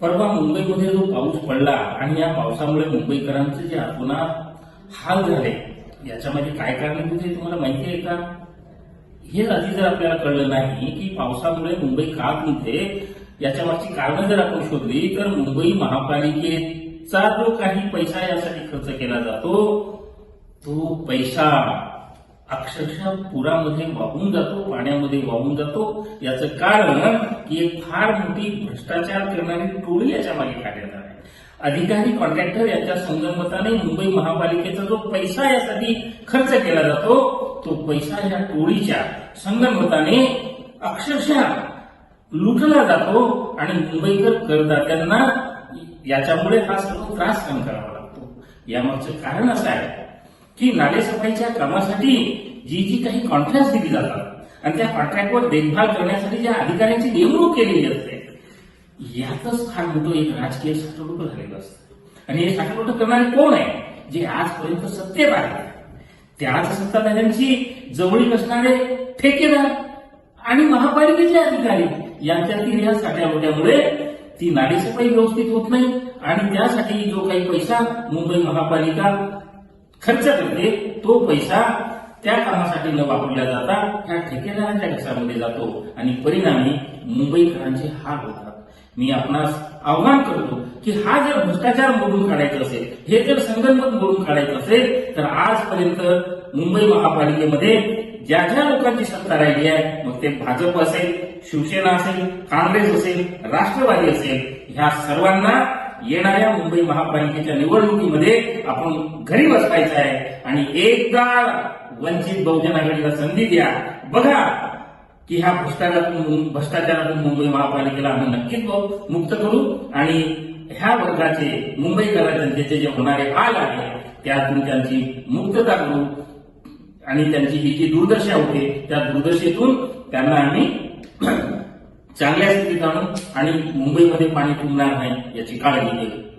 पण मुंबईमध्ये जो पाऊस पडला आणि या पावसामुळे मुंबईकरांचे जे अतोनात हाल झाले याच्यामध्ये काय कारण आहे म्हणजे तुम्हाला माहिती आहे का? हे आधी जर आपल्याला कळलं नाही की पावसामुळे मुंबई का गुंतते याच्या मागची कारणं जर आपण शोधली तर मुंबई महापालिकेचा जो काही पैसा यासाठी खर्च केला जातो तो पैसा अक्षरशः पुरामध्ये वाहून जातो पाण्यामध्ये वाहून जातो. याचं कारण की एक फार मोठी भ्रष्टाचार करणारी टोळी याच्या मागे काढण्यात आहे अधिकारी कॉन्ट्रॅक्टर यांच्या संगमताने मुंबई महापालिकेचा जो पैसा यासाठी खर्च केला जातो तो पैसा या टोळीच्या संगमताने अक्षरशः लुटला जातो आणि मुंबईकर करदात्यांना याच्यामुळे हा सर्व त्रास सहन करावा लागतो. यामागचं कारण असं आहे की नालेसफाईच्या कामासाठी जी जी काही कॉन्ट्रॅक्ट दिली जातात आणि त्या कॉन्ट्रॅक्टवर देखभाल करण्यासाठी ज्या अधिकाऱ्यांची नेमणूक केलेली असते यातच फार मोठं एक राजकीय साठवडूट झालेलं असतं. आणि हे साठवडूट करणारे कोण आहे? जे आजपर्यंत सत्तेत आहे त्याच सत्ताधाऱ्यांची जवळीक असणारे ठेकेदार आणि महापालिकेचे अधिकारी यांच्यातील या साठ्यावट्यामुळे ती नाडीसफाई व्यवस्थित होत नाही. आणि त्यासाठी जो काही पैसा मुंबई महापालिका खर्च करते. तो पैसा त्या कामासाठी न वापरला जाता ह्या ठेकेदारांच्या घशामध्ये जातो आणि परिणामी मुंबईकरांचे हाल होतात. मी आपणास आव्हान करतो की हा जर भ्रष्टाचार मोडून काढायचा असेल हे जर संगणमत मोडून काढायचं असेल तर आजपर्यंत मुंबई महापालिकेमध्ये ज्या ज्या लोकांची सत्ता राहिली आहे मग ते भाजप असेल शिवसेना असेल काँग्रेस असेल राष्ट्रवादी असेल ह्या सर्वांना येणाऱ्या मुंबई महापालिकेच्या निवडणुकीमध्ये आपण घरी बसवायचं आहे. आणि एकदा वंचित बहुजन आघाडीला संधी द्या. बघा की ह्या भ्रष्टाचारातून भ्रष्टाचारातून मुंबई महापालिकेला आम्ही नक्कीच मुक्त करू. आणि ह्या वर्गाचे मुंबईकर जनतेचे जे होणारे हाल आहे त्यातून त्यांची मुक्तता करू. आणि त्यांची ही जी दुर्दशा होते त्या दुर्दशेतून त्यांना आम्ही चांगल्या स्थितीत आणू आणि मुंबईमध्ये पाणी तुंबणार नाही याची काळजी घेऊ